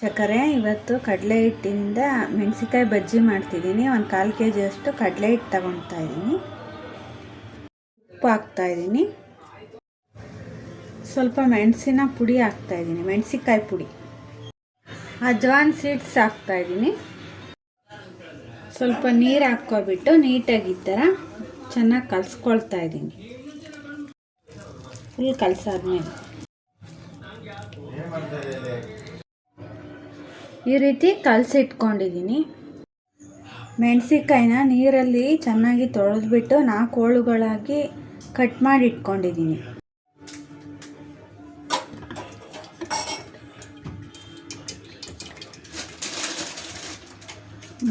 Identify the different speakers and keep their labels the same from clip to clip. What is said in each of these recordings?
Speaker 1: ಸಕ್ಕರೆ, ಇವತ್ತು ಕಡಲೆ ಹಿಟ್ಟಿನಿಂದ ಮೆಣಸಿಕಾಯಿ ಬಜ್ಜಿ ಮಾಡ್ತಿದ್ದೀನಿ. ಒಂದು ಕಾಲು ಕೆ ಜಿಯಷ್ಟು ಕಡಲೆ ಹಿಟ್ಟು ತಗೊಳ್ತಾ ಇದ್ದೀನಿ. ಉಪ್ಪು ಹಾಕ್ತಾ ಇದ್ದೀನಿ. ಸ್ವಲ್ಪ ಮೆಣಸಿನ ಪುಡಿ ಹಾಕ್ತಾ ಇದ್ದೀನಿ. ಮೆಣಸಿಕಾಯಿ ಪುಡಿ. ಅಜ್ವಾನ್ ಸೀಡ್ಸ್ ಹಾಕ್ತಾ ಇದ್ದೀನಿ. ಸ್ವಲ್ಪ ನೀರು ಹಾಕ್ಕೊಬಿಟ್ಟು ನೀಟಾಗಿ ಈ ಥರ ಚೆನ್ನಾಗಿ ಕಲಸ್ಕೊಳ್ತಾ ಇದ್ದೀನಿ. ಫುಲ್ ಕಲಸಾದ್ಮೇಲೆ. ಈ ರೀತಿ ಕಲಸಿಟ್ಕೊಂಡಿದ್ದೀನಿ ಮೆಣಸಿಕಾಯಿನ ನೀರಲ್ಲಿ ಚೆನ್ನಾಗಿ ತೊಳೆದ್ಬಿಟ್ಟು ನಾಲ್ಕು ಹೋಳುಗಳಾಗಿ ಕಟ್ ಮಾಡಿ ಇಟ್ಕೊಂಡಿದ್ದೀನಿ.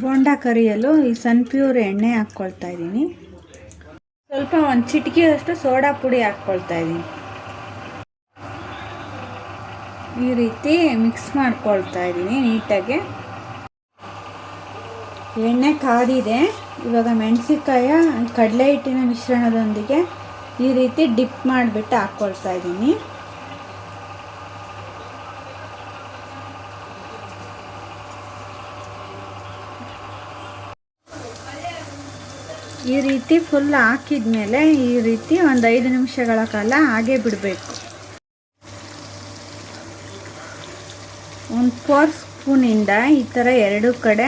Speaker 1: ಬೋಂಡ ಕರಿಯಲು ಈ ಸನ್ಪ್ಯೂರ್ ಎಣ್ಣೆ ಹಾಕ್ಕೊಳ್ತಾ ಇದ್ದೀನಿ. ಸ್ವಲ್ಪ ಒಂದು ಚಿಟಿಕೆಯಷ್ಟು ಸೋಡಾ ಪುಡಿ ಹಾಕ್ಕೊಳ್ತಾ ಇದ್ದೀನಿ. ಈ ರೀತಿ ಮಿಕ್ಸ್ ಮಾಡ್ಕೊಳ್ತಾ ಇದ್ದೀನಿ ನೀಟಾಗಿ. ಎಣ್ಣೆ ಕಾದಿದೆ. ಇವಾಗ ಮೆಣಸಿಕಾಯ ಕಡಲೆ ಹಿಟ್ಟಿನ ಮಿಶ್ರಣದೊಂದಿಗೆ ಈ ರೀತಿ ಡಿಪ್ ಮಾಡಿಬಿಟ್ಟು ಹಾಕ್ಕೊಳ್ತಾ ಇದ್ದೀನಿ. ಈ ರೀತಿ ಫುಲ್ ಹಾಕಿದ್ಮೇಲೆ ಈ ರೀತಿ ಒಂದು ಐದು ನಿಮಿಷಗಳ ಕಾಲ ಹಾಗೆ ಬಿಡಬೇಕು. ಒಂದು ಫೋರ್ ಸ್ಪೂನಿಂದ ಈ ಥರ ಎರಡು ಕಡೆ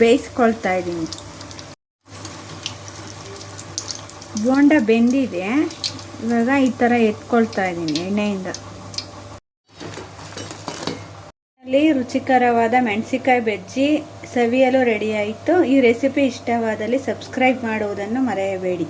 Speaker 1: ಬೇಯಿಸ್ಕೊಳ್ತಾ ಇದ್ದೀನಿ. ಬೋಂಡ ಬೆಂದಿದೆ. ಇವಾಗ ಈ ಥರ ಎತ್ಕೊಳ್ತಾ ಇದ್ದೀನಿ ಎಣ್ಣೆಯಿಂದ. ಅಲ್ಲಿ ರುಚಿಕರವಾದ ಮೆಣಸಿಕಾಯಿ ಬೆಜ್ಜಿ ಸವಿಯಲು ರೆಡಿಯಾಯಿತು ಈ ರೆಸಿಪಿ ಇಷ್ಟವಾದಲ್ಲಿ ಸಬ್ಸ್ಕ್ರೈಬ್ ಮಾಡುವುದನ್ನು ಮರೆಯಬೇಡಿ.